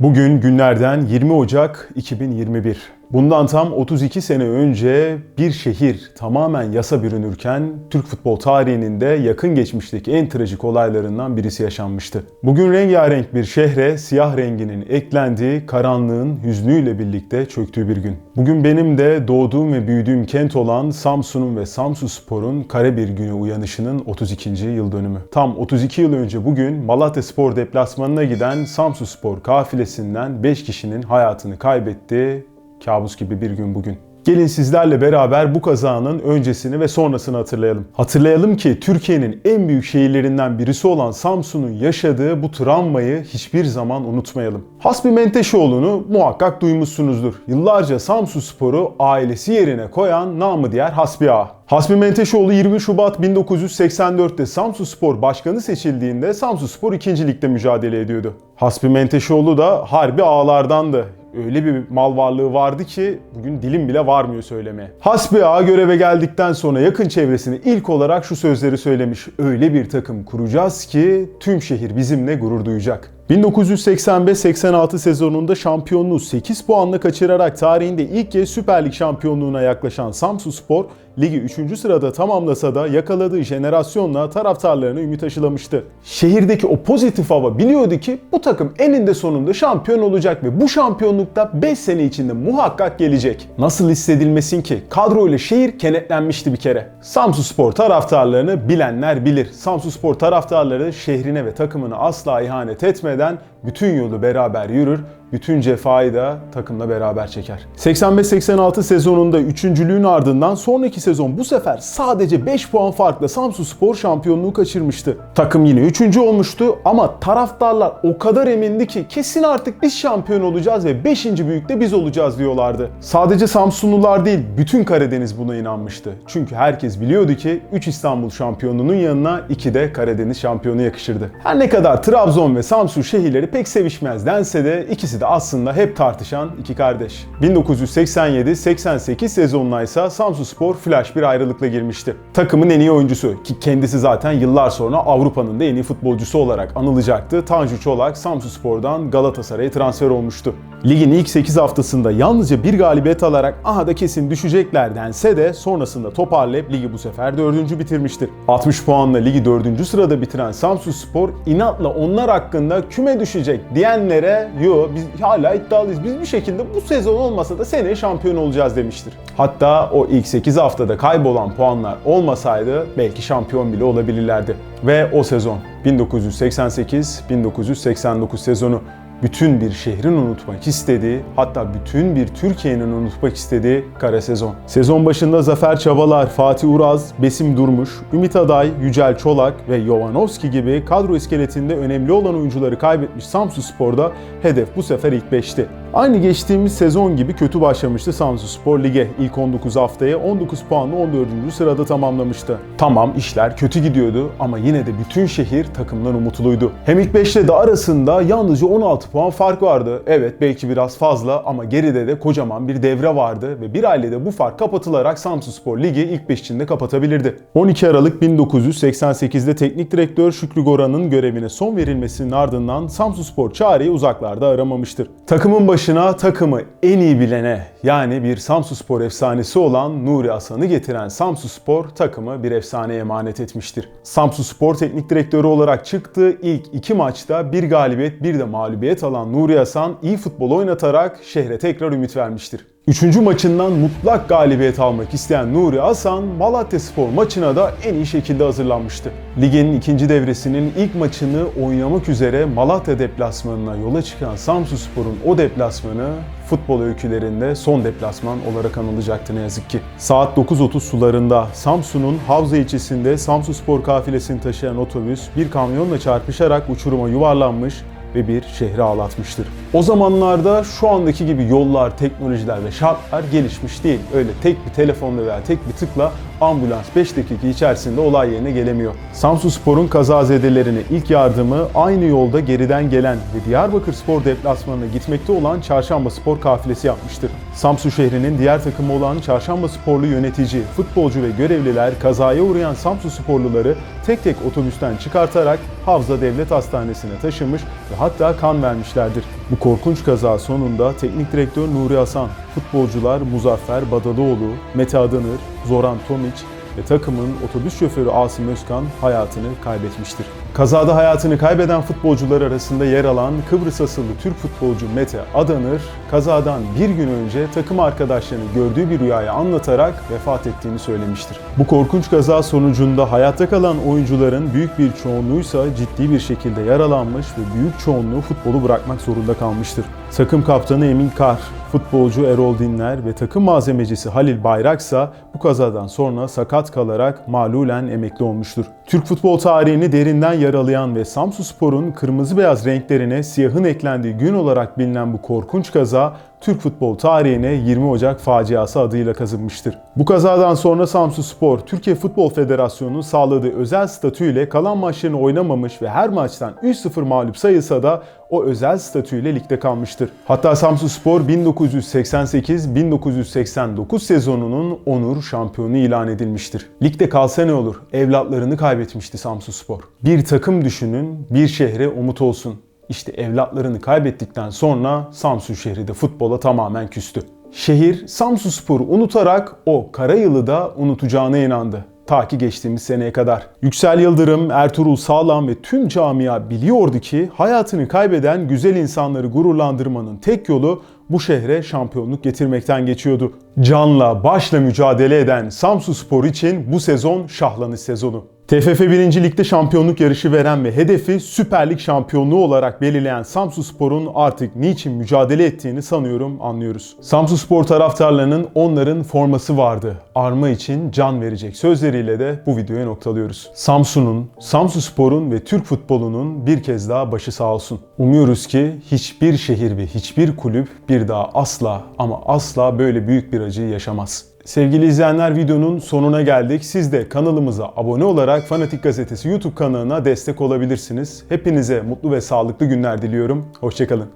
Bugün günlerden 20 Ocak 2021. Bundan tam 32 sene önce bir şehir tamamen yasa bürünürken Türk futbol tarihinin de yakın geçmişteki en trajik olaylarından birisi yaşanmıştı. Bugün rengarenk bir şehre siyah renginin eklendiği, karanlığın hüznüyle birlikte çöktüğü bir gün. Bugün benim de doğduğum ve büyüdüğüm kent olan Samsun'un ve Samsunspor'un kare bir güne uyanışının 32. yıl dönümü. Tam 32 yıl önce bugün Malatya Spor deplasmanına giden Samsunspor kafilesinden 5 kişinin hayatını kaybetti Kabus gibi bir gün bugün. Gelin sizlerle beraber bu kazanın öncesini ve sonrasını hatırlayalım. Hatırlayalım ki Türkiye'nin en büyük şehirlerinden birisi olan Samsun'un yaşadığı bu travmayı hiçbir zaman unutmayalım. Hasbi Menteşoğlu'nu muhakkak duymuşsunuzdur. Yıllarca Samsun Spor'u ailesi yerine koyan namı diğer Hasbi Ağa. Hasbi Menteşoğlu 20 Şubat 1984'te Samsun Spor Başkanı seçildiğinde Samsun Spor 2. Lig'de mücadele ediyordu. Hasbi Menteşoğlu da harbi ağlardandı öyle bir mal varlığı vardı ki bugün dilim bile varmıyor söylemeye. Hasbi Ağa göreve geldikten sonra yakın çevresine ilk olarak şu sözleri söylemiş. Öyle bir takım kuracağız ki tüm şehir bizimle gurur duyacak. 1985-86 sezonunda şampiyonluğu 8 puanla kaçırarak tarihinde ilk kez Süper Lig şampiyonluğuna yaklaşan Samsunspor, ligi 3. sırada tamamlasa da yakaladığı jenerasyonla taraftarlarına ümit aşılamıştı. Şehirdeki o pozitif hava biliyordu ki bu takım eninde sonunda şampiyon olacak ve bu şampiyonlukta 5 sene içinde muhakkak gelecek. Nasıl hissedilmesin ki? Kadroyla şehir kenetlenmişti bir kere. Samsunspor taraftarlarını bilenler bilir. Samsunspor taraftarları şehrine ve takımına asla ihanet etmeden bütün yolu beraber yürür bütün cefayı da takımla beraber çeker. 85-86 sezonunda üçüncülüğün ardından sonraki sezon bu sefer sadece 5 puan farkla Samsun Spor şampiyonluğu kaçırmıştı. Takım yine üçüncü olmuştu ama taraftarlar o kadar emindi ki kesin artık biz şampiyon olacağız ve 5. büyükte biz olacağız diyorlardı. Sadece Samsunlular değil bütün Karadeniz buna inanmıştı. Çünkü herkes biliyordu ki 3 İstanbul şampiyonunun yanına 2 de Karadeniz şampiyonu yakışırdı. Her ne kadar Trabzon ve Samsun şehirleri pek sevişmez dense de ikisi de aslında hep tartışan iki kardeş. 1987-88 sezonuna ise Samsunspor flash bir ayrılıkla girmişti. Takımın en iyi oyuncusu ki kendisi zaten yıllar sonra Avrupa'nın da en iyi futbolcusu olarak anılacaktı. Tanju Çolak Samsunspor'dan Galatasaray'a transfer olmuştu. Ligin ilk 8 haftasında yalnızca bir galibiyet alarak aha da kesin düşecekler dense de sonrasında toparlayıp ligi bu sefer 4. bitirmiştir. 60 puanla ligi 4. sırada bitiren Samsunspor inatla onlar hakkında küme düşecek diyenlere yo biz hala iddialıyız. Biz bir şekilde bu sezon olmasa da seneye şampiyon olacağız demiştir. Hatta o ilk 8 haftada kaybolan puanlar olmasaydı belki şampiyon bile olabilirlerdi. Ve o sezon 1988-1989 sezonu bütün bir şehrin unutmak istediği, hatta bütün bir Türkiye'nin unutmak istediği kara sezon. Sezon başında Zafer Çabalar, Fatih Uraz, Besim Durmuş, Ümit Aday, Yücel Çolak ve Jovanovski gibi kadro iskeletinde önemli olan oyuncuları kaybetmiş Samsun Spor'da hedef bu sefer ilk 5'ti. Aynı geçtiğimiz sezon gibi kötü başlamıştı Samsun Spor Lig'e. İlk 19 haftaya 19 puanla 14. sırada tamamlamıştı. Tamam işler kötü gidiyordu ama yine de bütün şehir takımdan umutluydu. Hem ilk 5'te de arasında yalnızca 16 puan fark vardı. Evet belki biraz fazla ama geride de kocaman bir devre vardı ve bir ailede bu fark kapatılarak Samsun Spor Ligi ilk 5 içinde kapatabilirdi. 12 Aralık 1988'de teknik direktör Şükrü Goran'ın görevine son verilmesinin ardından Samsun Spor çareyi uzaklarda aramamıştır. Takımın başına takımı en iyi bilene yani bir Samsun Spor efsanesi olan Nuri Asan'ı getiren Samsun Spor takımı bir efsane emanet etmiştir. Samsun Spor teknik direktörü olarak çıktığı ilk iki maçta bir galibiyet bir de mağlubiyet alan Nuri Hasan iyi futbol oynatarak şehre tekrar ümit vermiştir. Üçüncü maçından mutlak galibiyet almak isteyen Nuri Hasan, Malatya Spor maçına da en iyi şekilde hazırlanmıştı. Ligin ikinci devresinin ilk maçını oynamak üzere Malatya deplasmanına yola çıkan Samsun Spor'un o deplasmanı futbol öykülerinde son deplasman olarak anılacaktı ne yazık ki. Saat 9.30 sularında Samsun'un Havza ilçesinde Samsun Spor kafilesini taşıyan otobüs bir kamyonla çarpışarak uçuruma yuvarlanmış ve bir şehri ağlatmıştır. O zamanlarda şu andaki gibi yollar, teknolojiler ve şartlar gelişmiş değil. Öyle tek bir telefonla veya tek bir tıkla ambulans 5 dakika içerisinde olay yerine gelemiyor. Samsun Spor'un kazazedelerine ilk yardımı aynı yolda geriden gelen ve Diyarbakır Spor deplasmanına gitmekte olan Çarşamba Spor kafilesi yapmıştır. Samsun şehrinin diğer takımı olan Çarşamba Sporlu yönetici, futbolcu ve görevliler kazaya uğrayan Samsun Sporluları tek tek otobüsten çıkartarak Havza Devlet Hastanesi'ne taşımış ve hatta kan vermişlerdir. Bu korkunç kaza sonunda teknik direktör Nuri Hasan, futbolcular Muzaffer Badalıoğlu, Mete Adanır, Zoran Tomic ve takımın otobüs şoförü Asım Özkan hayatını kaybetmiştir. Kazada hayatını kaybeden futbolcular arasında yer alan Kıbrıs asıllı Türk futbolcu Mete Adanır, kazadan bir gün önce takım arkadaşlarını gördüğü bir rüyayı anlatarak vefat ettiğini söylemiştir. Bu korkunç kaza sonucunda hayatta kalan oyuncuların büyük bir çoğunluğuysa ciddi bir şekilde yaralanmış ve büyük çoğunluğu futbolu bırakmak zorunda kalmıştır. Takım kaptanı Emin Kar, futbolcu Erol Dinler ve takım malzemecisi Halil Bayraksa bu kazadan sonra sakat kalarak malulen emekli olmuştur. Türk futbol tarihini derinden yaralayan ve Samsunspor'un kırmızı beyaz renklerine siyahın eklendiği gün olarak bilinen bu korkunç kaza Türk futbol tarihine 20 Ocak faciası adıyla kazınmıştır. Bu kazadan sonra Samsunspor, Türkiye Futbol Federasyonu'nun sağladığı özel statüyle kalan maçlarını oynamamış ve her maçtan 3-0 mağlup sayılsa da o özel statüyle ligde kalmıştır. Hatta Samsunspor 1988-1989 sezonunun onur şampiyonu ilan edilmiştir. Ligde kalsa ne olur? Evlatlarını kaybetmişti Samsunspor. Bir takım düşünün, bir şehre umut olsun. İşte evlatlarını kaybettikten sonra Samsun şehri de futbola tamamen küstü. Şehir Samsunspor'u unutarak o kara yılı da unutacağına inandı. Ta ki geçtiğimiz seneye kadar. Yüksel Yıldırım, Ertuğrul Sağlam ve tüm camia biliyordu ki hayatını kaybeden güzel insanları gururlandırmanın tek yolu bu şehre şampiyonluk getirmekten geçiyordu. Canla başla mücadele eden Samsunspor için bu sezon şahlanış sezonu. TFF 1. Lig'de şampiyonluk yarışı veren ve hedefi Süper Lig şampiyonluğu olarak belirleyen Samsunspor'un artık niçin mücadele ettiğini sanıyorum anlıyoruz. Samsunspor taraftarlarının onların forması vardı. Arma için can verecek sözleriyle de bu videoya noktalıyoruz. Samsun'un, Samsunspor'un ve Türk futbolunun bir kez daha başı sağ olsun. Umuyoruz ki hiçbir şehir ve hiçbir kulüp bir daha asla ama asla böyle büyük bir acıyı yaşamaz. Sevgili izleyenler videonun sonuna geldik. Siz de kanalımıza abone olarak Fanatik Gazetesi YouTube kanalına destek olabilirsiniz. Hepinize mutlu ve sağlıklı günler diliyorum. Hoşçakalın.